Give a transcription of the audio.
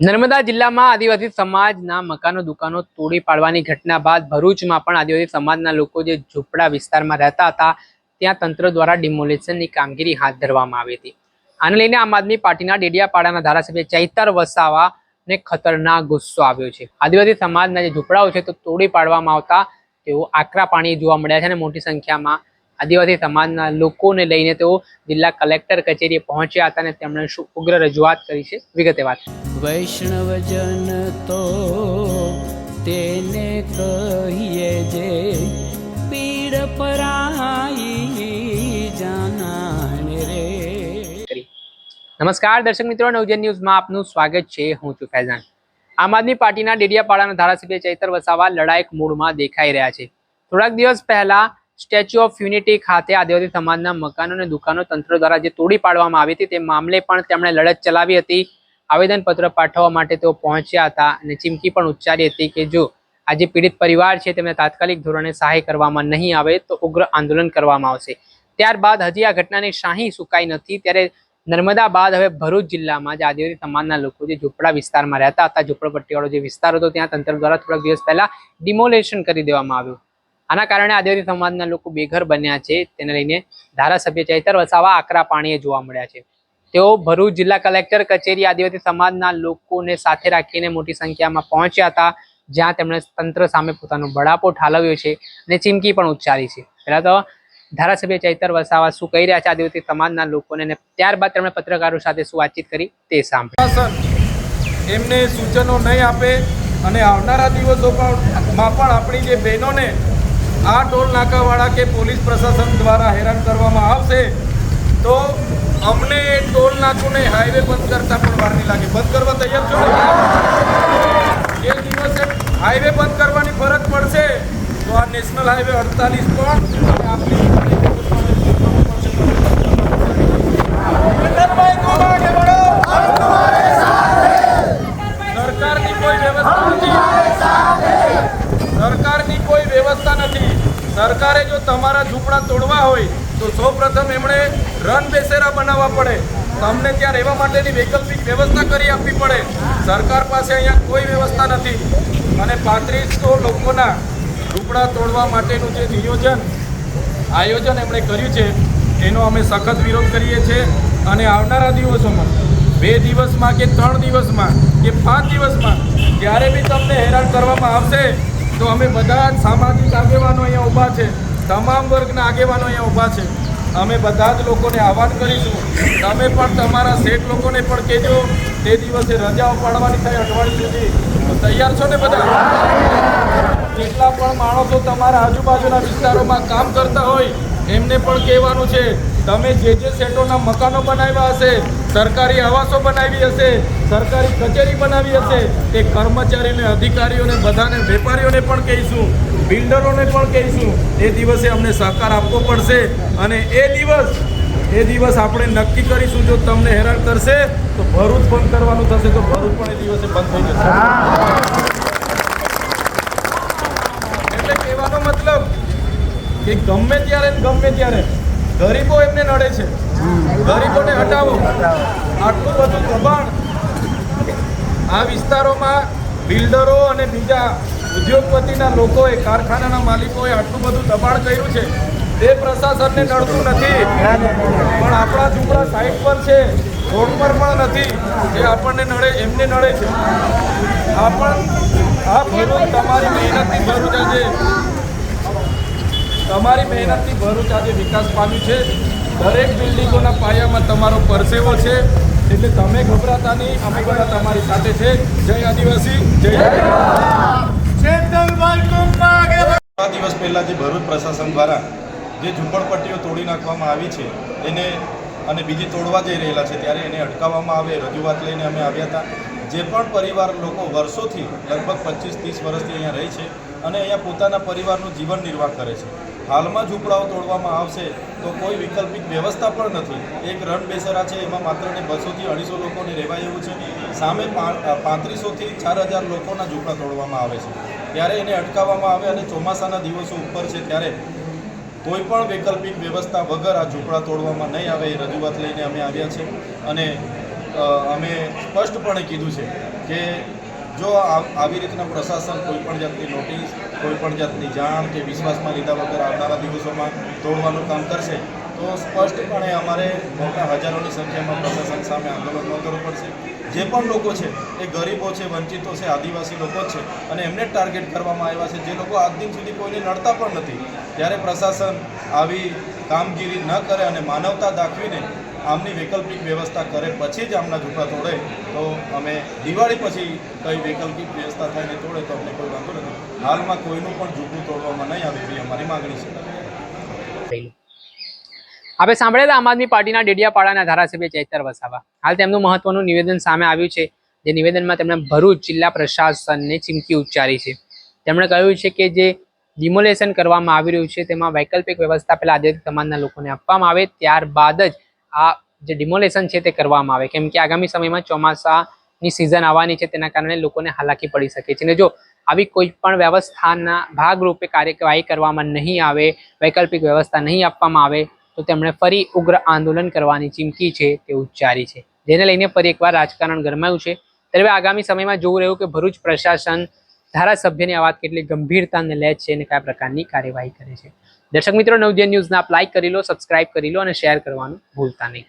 નર્મદા જિલ્લામાં આદિવાસી સમાજના મકાનો, દુકાનો તોડી પાડવાની ઘટના બાદ ભરૂચમાં પણ આદિવાસી સમાજના લોકો જે ઝૂંપડા વિસ્તારમાં રહેતા હતા, ત્યાં તંત્ર દ્વારા ડિમોલેશનની કામગીરી હાથ ધરવામાં આવી હતી. આને લઈને આમ આદમી પાર્ટીના ડેડિયાપાડાના ધારાસભ્ય ચૈતર વસાવાને ખતરનાક ગુસ્સો આવ્યો છે. આદિવાસી સમાજના જે ઝૂંપડાઓ છે તો તોડી પાડવામાં આવતા તેઓ આકરા પાણી જોવા મળ્યા છે અને મોટી સંખ્યામાં આદિવાસી સમાજના લોકોને લઈને તેઓ જિલ્લા કલેક્ટર કચેરીએ પહોંચ્યા હતા અને તેમણે શું ઉગ્ર રજૂઆત કરી છે. વિગતે વાત. વૈષ્ણવજન તો તેને કહીએ જે પીડ પરાઈ જાનાને રે. નમસ્કાર દર્શક મિત્રો નવજન ન્યૂઝમાં આપનું સ્વાગત છે. હું છું ફૈઝાન. આમ આદમી પાર્ટીના ડેડિયાપાડાના ધારાસભ્ય ચૈતર વસાવા લડાયક મૂડમાં દેખાઈ રહ્યા છે. થોડાક દિવસ પહેલા સ્ટેચ્યુ ઓફ યુનિટી ખાતે આદિવાસી સમાજના મકાનો અને દુકાનો તંત્ર દ્વારા જે તોડી પાડવામાં આવી હતી, તે મામલે પણ તેમણે લડત ચલાવી હતી. આવેદનપત્ર પાઠવવા માટે તેઓ પહોંચ્યા હતા અને ચીમકી પણ ઉચ્ચારી હતી કે જો આ જે પીડિત પરિવાર છે, તેમને તાત્કાલિક ધોરણે સહાય કરવામાં નહીં આવે, તો ઉગ્ર આંદોલન કરવામાં આવશે. ત્યારબાદ હજી આ ઘટનાની શાહી સુકાઈ નથી. ત્યારે નર્મદા બાદ હવે ભરૂચ જિલ્લામાં જે આદિવાસી સમાજના લોકો જે ઝૂંપડા વિસ્તારમાં રહેતા હતા, ઝૂંપડપટ્ટીવાળો જે વિસ્તાર હતો, ત્યાં તંત્ર દ્વારા થોડાક દિવસ પહેલા ડિમોલેશન કરી દેવામાં આવ્યું. આના કારણે આદિવાસી સમાજના લોકો બેઘર બન્યા છે. તેને લઈને ધારાસભ્ય ચૈતર વસાવા આકરા પાણીએ જોવા મળ્યા છે. તેઓ ભરૂચ જિલ્લા કલેક્ટર કચેરી આદિવાસી સમાજના લોકોને સાથે રાખીને મોટી સંખ્યામાં પહોંચ્યા હતા, જ્યાં તેમણે તંત્ર સામે પોતાનો બળાપો ઠાલવ્યો છે અને ચીમકી પણ ઉચ્ચારી છે. પહેલા તો ધારાસભ્ય ચૈતર વસાવા શું કહી રહ્યા છે આદિવાસી સમાજના લોકોને અને ત્યારબાદ તેમણે પત્રકારો સાથે શું વાતચીત કરી તે સાંભળ્યું. એમને સૂચનો નહીં આપે અને આવનારા દિવસોમાં પણ આપણી જે બહેનોને આ ટોલ નાકાવાળા કે પોલીસ પ્રશાસન દ્વારા હેરાન કરવામાં આવશે, તો અમને ટોલ નાકુને હાઈવે બંધ કરતા પણ વાર લાગે બંધ કરવા તૈયાર છો? એ દિવસે હાઈવે બંધ કરવાની ફરજ પડશે, તો આ નેશનલ હાઈવે અડતાલીસ પણ આપણી સરકારની કોઈ વ્યવસ્થા નથી સરકારની કોઈ વ્યવસ્થા નથી સરકારે જો તમારા ઝૂંપડા તોડવા હોય તો સૌપ્રથમ એમણે રન બેસેરા બનાવવા પડે. તમને ત્યાં રહેવા માટેની વૈકલ્પિક વ્યવસ્થા કરી આપવી પડે. સરકાર પાસે અહીંયા કોઈ વ્યવસ્થા નથી. અને પાંત્રીસો લોકોના ઝૂંપડા તોડવા માટેનું જે નિયોજન, આયોજન એમણે કર્યું છે, એનો અમે સખત વિરોધ કરીએ છીએ. અને આવનારા દિવસોમાં, બે દિવસમાં કે ત્રણ દિવસમાં કે પાંચ દિવસમાં જ્યારે બી તમને હેરાન કરવામાં આવશે, તો અમે બધા જ સામાજિક આગેવાનો અહીંયા ઊભા છે. તમામ વર્ગના આગેવાનો અહીંયા ઊભા છે. અમે બધા જ લોકોને આહવાન કરીશું. તમે પણ તમારા શેઠ લોકોને પણ કહેજો, તે દિવસે રજાઓ પાડવાની થાય અઠવાડિયું સુધી. તૈયાર છો ને બધા? જેટલા પણ માણસો તમારા આજુબાજુના વિસ્તારોમાં કામ કરતા હોય, એમને પણ કહેવાનું છે, તમે જે જે સેટોના મકાનો બનાવ્યા હશે, સરકારી આવાસો બનાવી હશે, સરકારી કચેરી બનાવી હશે, તે કર્મચારીને, અધિકારીઓને, બધાને, વેપારીઓને પણ કહીશું. બિલ્ડરોને પણ કહીશું, એ દિવસે અમને સહકાર આપવો પડશે અને એ દિવસ એ દિવસ આપણે નક્કી કરીશું જો તમને હેરાન કરશે, તો ભરૂચ બંધ કરવાનું થશે, તો ભરૂચ પણ એ દિવસે બંધ થઈ જશે. એટલે કહેવાનો મતલબ કે ગમે ત્યારે ગમે ત્યારે ગરીબો એમને નડે છે. ગરીબોને હટાવો. આટલું બધું દબાણ આ વિસ્તારોમાં બિલ્ડરો અને બીજા ઉદ્યોગપતિના લોકોએ, કારખાનાના માલિકોએ આટલું બધું દબાણ કર્યું છે. તે પ્રશાસનને નડતું નથી. પણ આપણા ઝૂંપડા સાઈડ પર છે, રોડ પર પણ નથી. જે આપણને નડે, એમને નડે છે. આ પણ, આ ભરૂચ તમારી મહેનતની ભરૂચ આજે, તમારી મહેનતથી ભરૂચ આજે વિકાસ પામ્યું છે. દરેક બિલ્ડિંગોના પાયામાં તમારો પરસેવો છે. એટલે તમે ગભરાતા નહીં, અમે બધા તમારી સાથે છે. જય આદિવાસી, જય પહેલાં જે ભરૂચ પ્રશાસન દ્વારા જે ઝૂંપડપટ્ટીઓ તોડી નાખવામાં આવી છે, એને અને બીજી તોડવા જઈ રહેલા છે, ત્યારે એને અટકાવવામાં આવે, રજૂઆત લઈને અમે આવ્યા હતા. જે પણ પરિવાર લોકો વર્ષોથી, લગભગ પચીસ ત્રીસ વર્ષથી અહીંયા રહે છે અને અહીંયા પોતાના પરિવારનું જીવન નિર્વાહ કરે છે. હાલમાં ઝૂંપડાઓ તોડવામાં આવશે તો કોઈ વૈકલ્પિક વ્યવસ્થા પણ નથી. એક રણ બેસરા છે, એમાં માત્ર ને બસોથી અઢીસો લોકોને રહેવાય એવું છે. સામે પાંત્રીસોથી ચાર હજાર લોકોના ઝૂંપડા તોડવામાં આવે છે. ત્યારે એને અટકાવવામાં આવે અને ચોમાસાના દિવસો ઉપર છે ત્યારે કોઈ પણ વૈકલ્પિક વ્યવસ્થા વગર આ ઝૂંપડા તોડવામાં નહીં આવે એ રજૂઆત લઈને અમે આવ્યા છે અને અમે સ્પષ્ટપણે કીધું છે કે જો આવી રીતના પ્રશાસન કોઈ પણ જાતની નોટિસ, કોઈ પણ જાતની જાણ કે વિશ્વાસમાં લીધા વગર આવનારા દિવસોમાં તોડવાનું કામ કરશે તો સ્પષ્ટપણે અમારે મોટા હજારોની સંખ્યામાં પ્રશાસન સામે આંદોલન કરવું પડશે. જે પણ લોકો છે, એ ગરીબો છે, વંચિતો છે, આદિવાસી લોકો છે અને એમને ટાર્ગેટ કરવામાં આવ્યા છે. જે લોકો આજ દિન સુધી કોઈને નડતા પણ નથી. ત્યારે પ્રશાસન આવી કામગીરી ન કરે અને માનવતા દાખવીને આમની વૈકલ્પિક વ્યવસ્થા કરે પછી જ આમના ઝૂંપડા તોડે, તો અમે દિવાળી પછી કઈ વૈકલ્પિક વ્યવસ્થા થાય ને તોડે તો અમને કોઈ વાંધો નથી. હાલમાં કોઈનું પણ ઝૂંપડું તોડવામાં નહીં આવે એવી અમારી માગણી છે. આપણે સાંભળેલા આમ આદમી પાર્ટીના ડેડિયાપાડાના ધારાસભ્ય ચૈતર વસાવા. હાલ તેમનું મહત્વનું નિવેદન સામે આવ્યું છે. જે નિવેદનમાં તેમણે ભરૂચ જિલ્લા પ્રશાસનને ચીમકી ઉચ્ચારી છે. તેમણે કહ્યું છે કે જે ડિમોલેશન કરવામાં આવી રહ્યું છે, તેમાં વૈકલ્પિક વ્યવસ્થા પહેલા આદિવાસી સમાજના લોકોને આપવામાં આવે, ત્યારબાદ જ આ જે ડિમોલેશન છે તે કરવામાં આવે. કેમ કે આગામી સમયમાં ચોમાસાની સિઝન આવવાની છે, તેના કારણે લોકોને હાલાકી પડી શકે છે. અને જો આવી કોઈ પણ વ્યવસ્થાના ભાગરૂપે કાર્યવાહી કરવામાં નહીં આવે, વૈકલ્પિક વ્યવસ્થા નહીં આપવામાં આવે તો તેમણે ફરી ઉગ્ર આંદોલન કરવાની ચીમકી છે તે ઉચ્ચારી છે. જેને લઈને ફરી એકવાર રાજકારણ ગરમાયું છે. ત્યારે આગામી સમયમાં જોવું રહ્યું કે ભરૂચ પ્રશાસન ધારાસભ્યની આ વાત કેટલી ગંભીરતાને લે છે અને કયા પ્રકારની કાર્યવાહી કરે છે. દર્શક મિત્રો નવજન ન્યૂઝને આપ લાઇક કરી લો સબસ્ક્રાઇબ કરી લો અને શેર કરવાનું ભૂલતા નહીં.